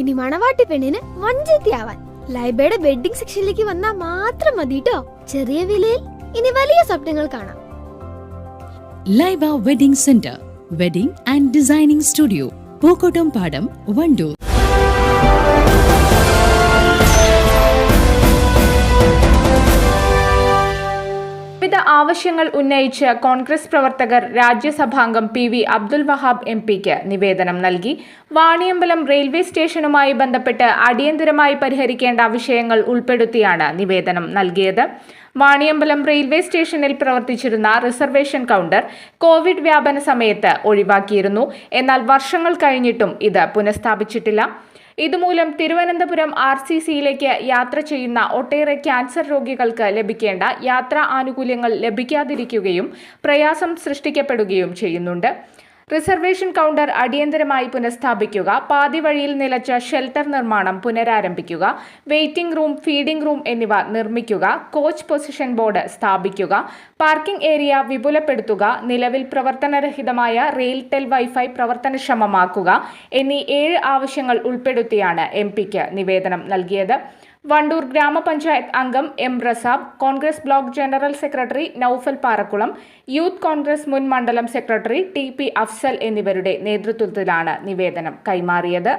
ഇനി മണവാട്ടി പെണ്ണിന് വഞ്ചത്തിയാവാൻ. ലൈബയുടെ വെഡിങ് സെക്ഷനിലേക്ക് വന്നാൽ മാത്രം മതി കേട്ടോ ചെറിയ വിലയിൽ ഇനി വലിയ സ്വപ്നങ്ങൾ കാണാം. Laiba wedding centre wedding and designing studio Pookkottumpadam Wandoor. വിവിധ ആവശ്യങ്ങൾ ഉന്നയിച്ച് കോൺഗ്രസ് പ്രവർത്തകർ രാജ്യസഭാംഗം P V Abdul Wahab M പിക്ക് നിവേദനം നൽകി. വാണിയമ്പലം റെയിൽവേ സ്റ്റേഷനുമായി ബന്ധപ്പെട്ട് അടിയന്തരമായി പരിഹരിക്കേണ്ട വിഷയങ്ങൾ ഉൾപ്പെടുത്തിയാണ് നിവേദനം നൽകിയത്. വാണിയമ്പലം റെയിൽവേ സ്റ്റേഷനിൽ പ്രവർത്തിച്ചിരുന്ന റിസർവേഷൻ കൗണ്ടർ കോവിഡ് വ്യാപന സമയത്ത് ഒഴിവാക്കിയിരുന്നു. എന്നാൽ വർഷങ്ങൾ കഴിഞ്ഞിട്ടും ഇത് പുനഃസ്ഥാപിച്ചിട്ടില്ല. ഇതുമൂലം തിരുവനന്തപുരം ആർ സി സിയിലേക്ക് യാത്ര ചെയ്യുന്ന ഒട്ടേറെ ക്യാൻസർ രോഗികൾക്ക് ലഭിക്കേണ്ട യാത്രാ ആനുകൂല്യങ്ങൾ ലഭിക്കാതിരിക്കുകയും പ്രയാസം സൃഷ്ടിക്കപ്പെടുകയും ചെയ്യുന്നുണ്ട്. റിസർവേഷൻ കൗണ്ടർ അടിയന്തരമായി പുനഃസ്ഥാപിക്കുക പാതി വഴിയിൽ നിലച്ച ഷെൽട്ടർ നിർമ്മാണം പുനരാരംഭിക്കുക വെയിറ്റിംഗ് റൂം ഫീഡിംഗ് റൂം എന്നിവ നിർമ്മിക്കുക കോച്ച് പൊസിഷൻ ബോർഡ് സ്ഥാപിക്കുക പാർക്കിംഗ് ഏരിയ വിപുലപ്പെടുത്തുക നിലവിൽ പ്രവർത്തനരഹിതമായ റെയിൽ ടെൽ വൈഫൈ പ്രവർത്തനക്ഷമമാക്കുക എന്നീ ഏഴ് ആവശ്യങ്ങൾ ഉൾപ്പെടുത്തിയാണ് എം പിക്ക് നിവേദനം നൽകിയത്. വണ്ടൂർ ഗ്രാമപഞ്ചായത്ത് അംഗം M Rasab Congress block general secretary Naufal Parakkulam youth Congress മുൻ മണ്ഡലം സെക്രട്ടറി ടി പി അഫ്സൽ എന്നിവരുടെ നേതൃത്വത്തിലാണ് നിവേദനം കൈമാറിയത്.